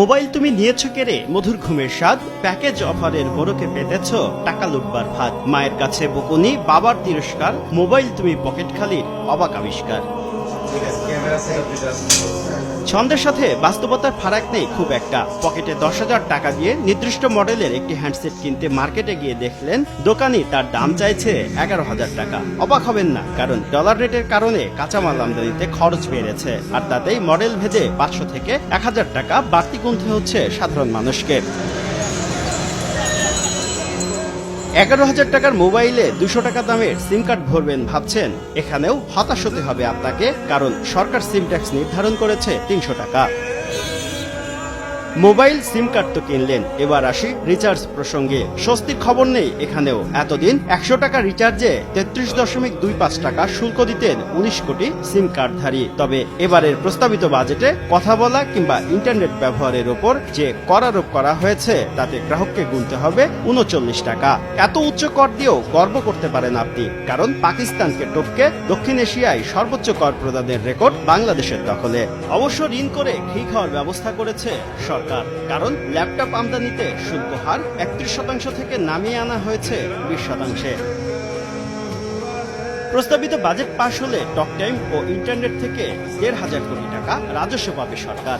Mobile তুমি নিয়েছো কেড়ে মধুর ঘুমের স্বাদ প্যাকেজ অফারের বড়কে পেতেছ, টাকা লুটবার ভাত। মায়ের কাছে বকুনি, বাবার তিরস্কার, মোবাইল তুমি পকেট খালির অবাক আবিষ্কার। ছন্দের সাথে বাস্তবতার ফারাক নেই খুব একটা। পকেটে দশ হাজার টাকা দিয়ে নির্দিষ্ট মডেলের একটি হ্যান্ডসেট কিনতে মার্কেটে গিয়ে দেখলেন, দোকানি তার দাম চাইছে এগারো হাজার টাকা। অবাক হবেন না, কারণ ডলার রেটের কারণে কাঁচামাল আমদানিতে খরচ বেড়েছে, আর তাতেই মডেল ভেদে পাঁচশো থেকে এক হাজার টাকা বাড়তি গুনতে হচ্ছে সাধারণ মানুষকে। এগারো হাজার টাকার মোবাইলে দুশো টাকা দামের সিম কার্ড ভরবেন ভাবছেন। এখানেও হতাশ হতে হবে আপনাকে, কারণ সরকার সিম ট্যাক্স নির্ধারণ করেছে তিনশো টাকা। মোবাইল সিম কার্ড তো কিনলেন। এবার আসি রিচার্জ প্রসঙ্গে। স্বস্তির খবর নেই এখানেও। এতদিন একশো টাকা রিচার্জে তেত্রিশ দশমিক দুই পাঁচ টাকা শুল্ক দিতেন উনিশ কোটি সিম কার্ডধারী। তবে এবারের প্রস্তাবিত বাজেটে কথা বলা কিংবা ইন্টারনেট ব্যবহারের ওপর যে কর আরোপ করা হয়েছে, তাতে গ্রাহককে গুনতে হবে উনচল্লিশ টাকা। এত উচ্চ কর দিয়েও গর্ব করতে পারেন আপনি। কারণ পাকিস্তানকে টপকে দক্ষিণ এশিয়ায় সর্বোচ্চ কর প্রদানের রেকর্ড বাংলাদেশের দখলে। অবশ্য ঋণ করে ঘি খাওয়ার ব্যবস্থা করেছে সরকার। কারণ ল্যাপটপ আমদানিতে শুল্ক হার একত্রিশ শতাংশ থেকে নামিয়ে আনা হয়েছে বিশ শতাংশে। প্রস্তাবিত বাজেট পাশ হলে টক টাইম ও ইন্টারনেট থেকে দেড় হাজার কোটি টাকা রাজস্ব পাবে সরকার।